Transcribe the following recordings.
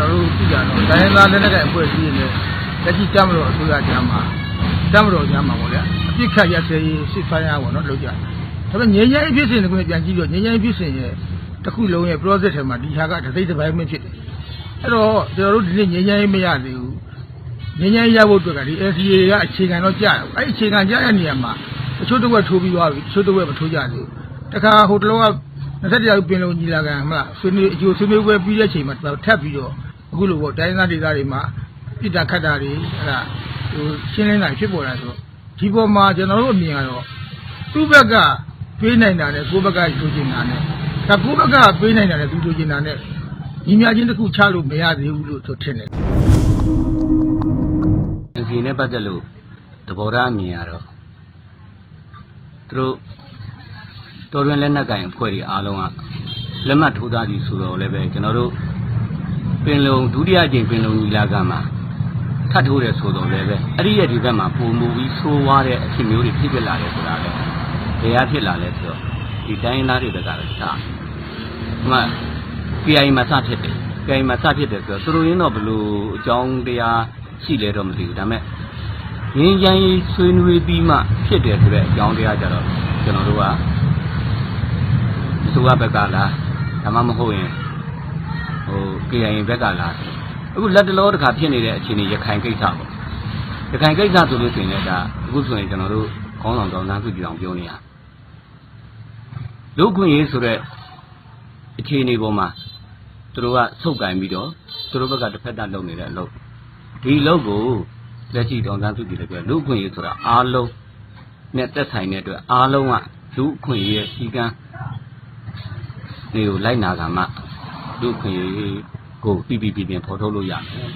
တော်တို့သိကြတော့တိုင်းရင်းသားလက်နက်ကိုင်အဖွဲ့အစည်းတွေနဲ့လက်ရှိတက်မလို့အစိုးရကြားမှာတက်မလို့ကြားမှာပေါ့ဗျာအပြစ်ခတ်ရစေးစစ်ဖိုင်းရပေါ့နော်လုပ်ကြတယ်ဒါပေမဲ့ငြိမ်းချမ်းရေးဖြစ်စဉ်ကိုပြန်ကြည့်တော့ငြိမ်းချမ်းရေးဖြစ်စဉ်ရဲ့တစ်ခုလုံးရဲ့ process ထဲမှာဒီဟာကတစ်စိတ်တစ်ပိုင်းပဲဖြစ်တယ်အဲ့တော့ကျွန်တော်တို့ဒီနေ့ငြိမ်းချမ်းရေးမရသေးဘူးငြိမ်းချမ်းရေးရဖို့အတွက်ကဒီ NCA ကအခြေခံတော့ကြားတယ်အဲ့ဒီအခြေခံကြားတဲ့နေရာမှာတချို့တစ်ဝက်ထိုးပြီးသွားပြီတချို့တစ်ဝက်မထိုးကြသေးဘူးတခါဟိုတလောက 21ရာစုပင်လုံကြီးလာကန်မလားဆွေးနွေးအကျိုးဆွေးနွေးပွဲပြီးတဲ့အချိန်မှာထပ်ပြီးတော့အခုလိုပေါ့တိုင်းသားဒေသတွေမှာပြည်တာခတ်တာတွေအဲ့ဒါဟိုရှင်းလင်းတာဖြစ်ပေါ်လာဆိုတော့ဒီပေါ်မှာကျွန်တော်တို့အမြင်ကတော့သူ့ဘက်ကပေးနိုင်တာနဲ့ကိုယ့်ဘက်ကယူချင်တာနဲ့ဒါကိုယ့်ဘက်ကပေးနိုင်တာနဲ့သူယူချင်တာနဲ့ညီမချင်းတစ်ခုချလို့မရသေးဘူးလို့ဆိုထင်တယ်ဒီနဲ့ပတ်သက်လို့သဘောထားအမြင်ကတော့သူတို့ တော်တွင်လက်နက်ကင်အဖွဲ့တွေအားလုံးကလက်မှတ်ထိုးသားပြီးဆိုတော့လည်းပဲကျွန်တော်တို့ပင်လုံဒုတိယကြိမ်ပင်လုံညီလာခံမှာထပ်ထိုးတယ်ဆိုတော့လည်းပဲအဲ့ဒီရဲ့ဒီဘက်မှာပုံမူပြီးဆိုးွားတဲ့အဖြစ်မျိုးတွေဖြစ်ဖြစ်လာတယ်ဆိုတာလည်းဘယ်ဟာဖြစ်လာလဲဆိုတော့ဒီတိုင်းရင်းသားတွေတကတော့စဒီမှာ PI မှာစဖြစ်တယ် PI မှာစဖြစ်တယ်ဆိုတော့သူတို့ရင်းတော့ဘလို့အကြောင်းတရားရှိလဲတော့မသိဘူးဒါပေမဲ့ငင်းချမ်းရေးဆွေးနွေးပြီးမှဖြစ်တယ်ဆိုတဲ့အကြောင်းတရားကြတော့ကျွန်တော်တို့က အစိုးရဘက်ကလားဒါမှမဟုတ်ရင်ဟို KIA ဘက်ကလားအခုလက်တလောတစ်ခါဖြစ်နေတဲ့အခြေအနေရခိုင်ကိစ္စပေါ့ရခိုင်ကိစ္စဆိုလို့ရှိရင်လည်းဒါအခုဆိုရင်ကျွန်တော်တို့ခေါင်းဆောင်တော်သားစုကြည်အောင်ပြောနေရလူခွင့်ရေးဆိုတဲ့အခြေအနေပေါ်မှာသူတို့ကဆုတ်ကင်ပြီးတော့သူတို့ဘက်ကတစ်ဖက်သက်လုပ်နေတဲ့အလုပ်ဒီအလုပ်ကိုလက်ရှိတော်သားစုကြည်လည်းပြောလူခွင့်ရေးဆိုတာအားလုံးနဲ့သက်ဆိုင်တဲ့အတွက်အားလုံးကလူခွင့်ရေးရဲ့စီကံ တွေကိုလိုက်နာကမှလူခွင့်ရေးကိုပြပြပြပြဖော်ထုတ်လို့ရတယ်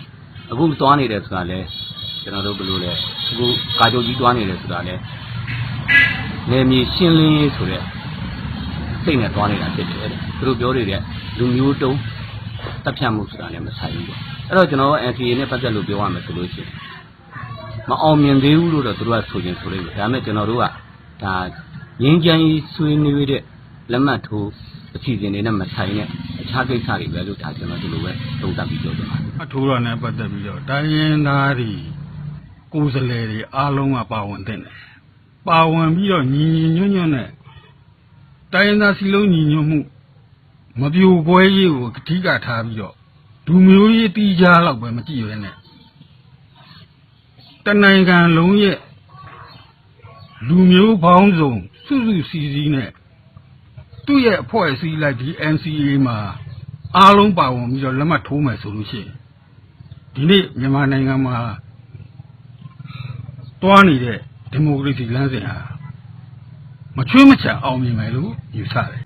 အခုသွားနေတယ်ဆိုတာလဲကျွန်တော်တို့ဘယ်လိုလဲအခုကာကြိုကြီးသွားနေတယ်ဆိုတာလဲနေမြေရှင်းလင်းရေးဆိုတဲ့စိတ်နဲ့သွားနေတာဖြစ်တယ်တဲ့သူတို့ပြောနေတဲ့လူမျိုးတုံးတပ်ဖြတ်မှုဆိုတာလည်းမဆိုင်ဘူးပေါ့အဲ့တော့ကျွန်တော် NCA နဲ့ပတ်သက်လို့ပြောရမယ်ဆိုလို့ရှိရင်မအောင်မြင်သေးဘူးလို့တော့သူတို့ကဆိုရင်ဆိုလိုက်တယ်ဒါပေမဲ့ကျွန်တော်တို့ကဒါငင်းချမ်းကြီးဆွေးနွေးတဲ့လက်မှတ်ထိုး အစီအစဉ်တွေနဲ့မဆိုင်တဲ့အခြားကိစ္စတွေပဲလို့ဒါကျွန်တော်ဒီလိုပဲသုံးသပ်ပြီးပြောချင်ပါတယ်အထိုးရနဲ့ပတ်သက်ပြီးတော့တိုင်းရင်းသားတွေကိုယ်စားလှယ်တွေအားလုံးကပါဝင်တဲ့တယ်ပါဝင်ပြီးတော့ညီညီညွတ်ညွတ်နဲ့တိုင်းရင်းသားစီလုံးညီညွတ်မှုမပြိုကွဲရေးကိုအဓိကထားပြီးတော့ဒူမျိုးရေးတီးခြားတော့ပဲမကြည့်ရဲနဲ့တနိုင်ငံလုံးရဲ့လူမျိုးပေါင်းစုံစုစုစည်းစည်းနဲ့ သူ့ရဲ့အဖွဲ့အစည်းလိုက်ဒီ NCA မှာအားလုံးပါဝင်ပြီးတော့လက်မှတ်ထိုးမယ်ဆိုလို့ရှိရင်ဒီနေ့မြန်မာနိုင်ငံမှာတွားနေတဲ့ဒီမိုကရေစီလမ်းစဉ်ဟာမချွေးမချအောင်မြင်မယ်လို့ယူဆတယ်